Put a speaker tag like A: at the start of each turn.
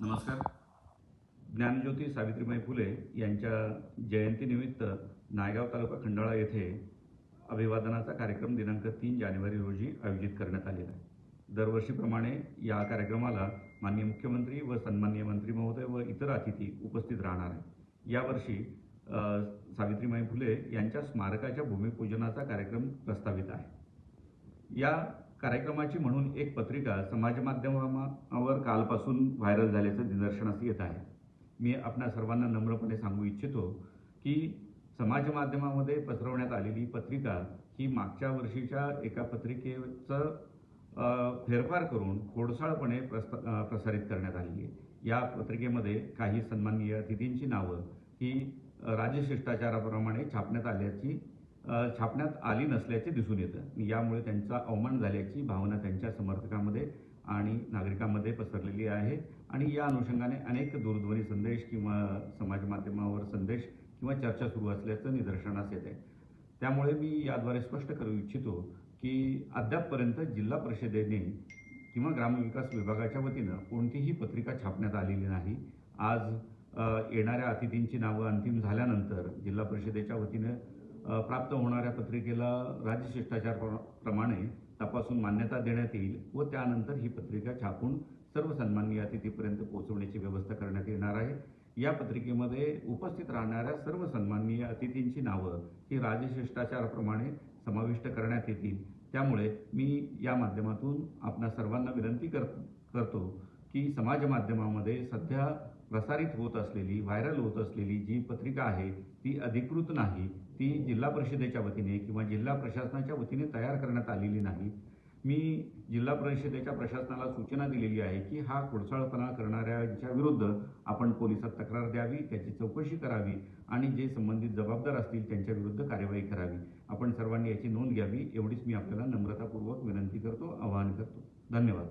A: नमस्कार. ज्ञानज्योती सावित्रीबाई फुले यांच्या जयंतीनिमित्त नायगाव तालुका खंडाळा येथे अभिवादनाचा कार्यक्रम दिनांक तीन जानेवारी रोजी आयोजित करण्यात आलेला आहे. दरवर्षीप्रमाणे या कार्यक्रमाला माननीय मुख्यमंत्री व सन्मान्य मंत्री महोदय व इतर अतिथी उपस्थित राहणार आहे यावर्षी सावित्रीबाई फुले यांच्या स्मारकाच्या भूमिपूजनाचा कार्यक्रम प्रस्तावित आहे. या कार्यक्रमाची म्हणून एक पत्रिका समाज माध्यमावर कालपासून व्हायरल झाल्याचं निदर्शनास येत आहे. मी आपणा सर्वांना नम्रपणे सांगू इच्छितो की समाज माध्यमामध्ये पसरवण्यात आलेली पत्रिका ही मागच्या वर्षीच्या एका पत्रिकेचं फेरफार करून खोडसाळपणे प्रस्त प्रसारित करण्यात आली आहे. या पत्रिकेमध्ये काही सन्माननीय अतिथींची नावं ही राजशिष्टाचाराप्रमाणे छापण्यात आल्याची छापण्यात आली नसल्याचे दिसून येतं. यामुळे त्यांचा अवमान झाल्याची भावना त्यांच्या समर्थकांमध्ये आणि नागरिकांमध्ये पसरलेली आहे. आणि या अनुषंगाने अनेक दूरध्वनी संदेश किंवा समाज माध्यमावर संदेश किंवा चर्चा सुरू असल्याचं निदर्शनास येत आहे त्यामुळे मी याद्वारे स्पष्ट करू इच्छितो की अद्यापपर्यंत जिल्हा परिषदेने किंवा ग्रामविकास विभागाच्या वतीनं कोणतीही पत्रिका छापण्यात आलेली नाही. आज येणाऱ्या अतिथींची नावं अंतिम झाल्यानंतर जिल्हा परिषदेच्या वतीनं प्राप्त होणाऱ्या पत्रिकेला राज्यशिष्टाचार प्र- प्रमाणे तपासून मान्यता देण्यात येईल व त्यानंतर ही पत्रिका छापून सर्व सन्माननीय अतिथीपर्यंत पोहोचवण्याची व्यवस्था करण्यात येणार आहे. या पत्रिकेमध्ये उपस्थित राहणाऱ्या सर्व सन्माननीय अतिथींची नावं ही राजशिष्टाचाराप्रमाणे समाविष्ट करण्यात येतील. त्यामुळे मी या माध्यमातून आपणा सर्वांना विनंती कर करतो की समाज माध्यमामध्ये सध्या प्रसारित होत असलेली व्हायरल होत असलेली जी पत्रिका आहे ती अधिकृत नाही ती जिल्हा परिषदेच्या वतीने किंवा जिल्हा प्रशासनाच्या वतीने तयार करण्यात आलेली नाही. मी जिल्हा परिषदेच्या प्रशासनाला सूचना दिलेली आहे की हा खोडसाळपणा करणाऱ्यांच्या विरुद्ध आपण पोलिसात तक्रार द्यावी त्याची चौकशी करावी आणि जे संबंधित जबाबदार असतील त्यांच्या विरुद्ध कार्यवाही करावी. आपण सर्वांनी याची नोंद घ्यावी एवढीच मी आपल्याला नम्रतापूर्वक विनंती करतो आवाहन करतो. धन्यवाद.